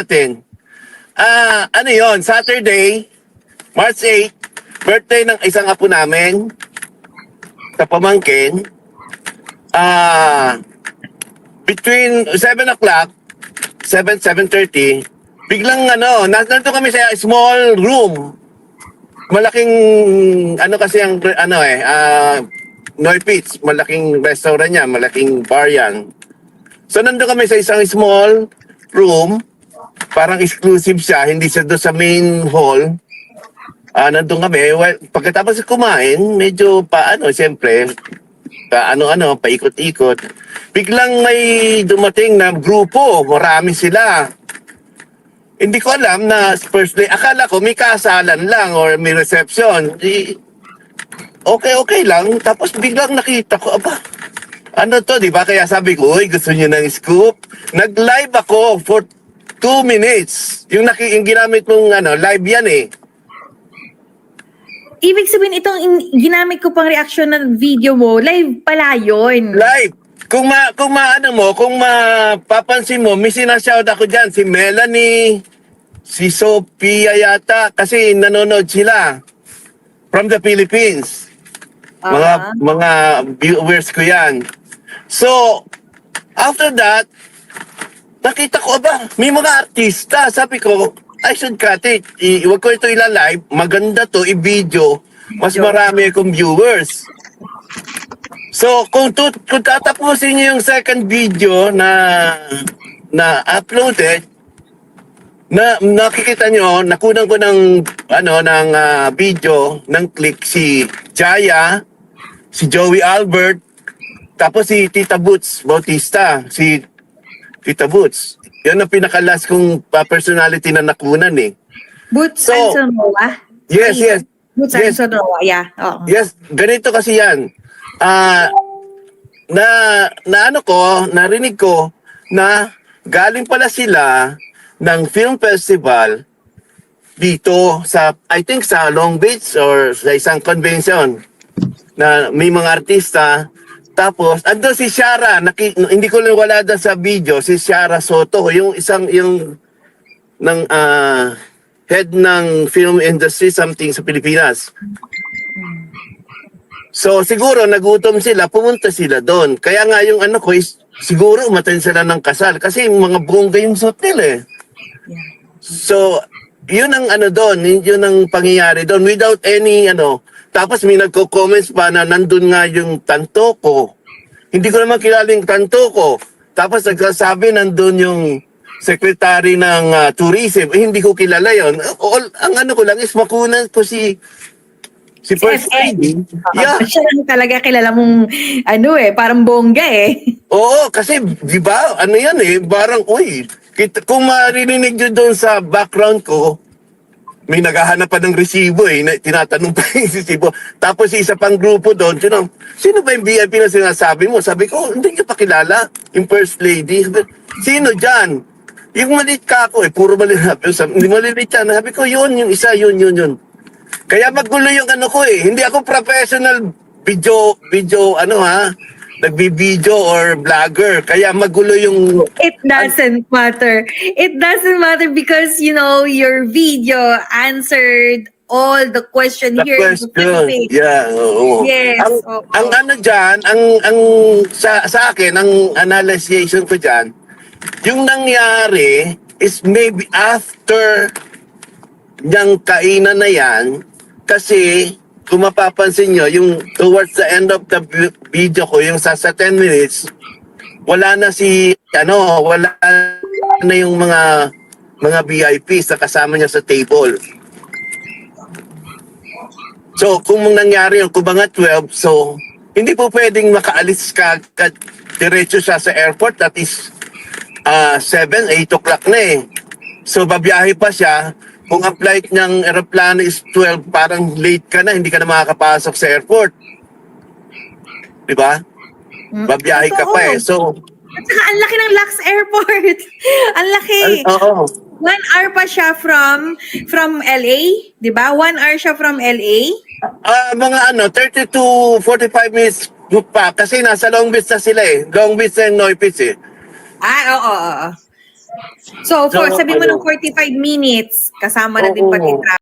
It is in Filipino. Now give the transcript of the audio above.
natin. Ah, ano yon Saturday, March 8, birthday ng isang apo namin sa pamangkin. Ah, between 7 o'clock, 7, 7.30, biglang ano, nandito kami sa small room. Malaking, ano kasi ang, ano eh, ah, Noy Pits, malaking restaurant yan, malaking bar yan. So nandun kami sa isang small room, parang exclusive siya, hindi siya doon sa main hall. Ah, nandun kami. Well, pagkatapos kumain, medyo pa ano, siyempre, pa ano-ano, paikot-ikot. Biglang may dumating na grupo, marami sila. Hindi ko alam na first day, akala ko may kasalan lang or may reception. Di, okay, okay lang. Tapos biglang nakita ko, aba, ano to, di ba? Kaya sabi ko, uy, gusto niyo ng scoop? Nag-live ako for two minutes. Yung, naki, yung ginamit mong ano, live yan eh. Ibig sabihin, itong in- ginamit ko pang reaction ng video mo, live pala yun. Live. Kung ma, kung maano mo, kung mapapansin mo, may sinashout ako dyan, si Melanie, si Sophia yata, kasi nanonood sila from the Philippines. Mga Ah. mga viewers ko 'yan. So, after that, nakita ko ba, may mga artista. Sabi ko, I should cut it. I, wag ko ito ila-live. Maganda to, i-video. Mas marami akong viewers. So, kung, tut, kung tatapusin niyo yung second video na na uploaded, na nakikita nyo, nakunan ko ng ano ng ah, video ng click si Jaya, si Joey Albert, tapos si Tita Boots Bautista, si Tita Boots. Yan ang pinakalas kong ah, personality na nakunan eh. Boots So, and Sonoa. Yes, Ay, yes. Boots Yes. and Sonoa, yeah. Oo. Yes, ganito kasi yan. Ah, na na ano ko, narinig ko na galing pala sila ng film festival dito sa I think sa Long Beach or sa isang convention na may mga artista tapos andun si Shara naki, hindi ko lang wala doon sa video si Shara Soto yung isang yung ng ah, head ng film industry something sa Pilipinas So siguro nagutom sila, pumunta sila doon. Kaya nga yung ano ko is siguro umatan sila ng kasal kasi yung mga bongga yung suit nila eh. So yun ang ano doon, yun ang pangyayari doon without any ano. Tapos may nagko-comments pa na nandun nga yung tanto ko. Hindi ko naman kilala yung tanto ko. Tapos nagsasabi nandun yung secretary ng ah, tourism. Eh, hindi ko kilala yon. All, ang ano ko lang is makunan ko si si First. Lady. Yeah. Siya lang talaga kilala mong, ano eh, parang bongga eh. Oo, kasi di ba, ano yan eh, parang, uy, kung maririnig nyo doon sa background ko, may naghahanap pa ng resibo eh, na, tinatanong pa yung resibo. Tapos isa pang grupo doon, tinanong, sino ba yung VIP na sinasabi mo? Sabi ko, hindi nyo pakilala, yung first lady. Sino dyan? Yung maliit ka ako eh, puro maliit. Sabi, Hindi maliit yan. Sabi ko, yun, yung isa, yun, yun, yun. Kaya magulo yung ano ko eh. Hindi ako professional video, video, ano ha, nagbi-video or vlogger. Kaya magulo yung It doesn't matter. It doesn't matter because, you know, your video answered all the question the here in the question. Philippines. Yeah, oo. Yes, Ang, oo. ang ano dyan, ang, ang sa, sa akin, ang analyzation ko dyan, yung nangyari is maybe after yung kainan na yan, kasi kung mapapansin nyo, yung towards the end of the vi- video ko, yung sa, sa 10 minutes, wala na si, ano, wala na yung mga mga VIPs na kasama niya sa table. So, kung nangyari yung kung mga 12, so, hindi po pwedeng makaalis ka, ka diretso siya sa airport, that is ah 7, 8 o'clock na eh. So, babiyahe pa siya. Kung ang flight ng aeroplano is 12, parang late ka na, hindi ka na makakapasok sa airport. Di ba? Mm, Babiyahe ka pa eh. So, At saka, ang laki ng Lux Airport. ang laki. ay, oo. One hour pa siya from from LA, 'di ba? One hour siya from LA. Ah, mga ano, 30 to 45 minutes pa kasi nasa Long Beach na sila eh. Long Beach and Noy Beach eh. Ah, oo, oo, oo. So, for, So, sabi mo ano? ng 45 minutes, kasama na din Oo. pati.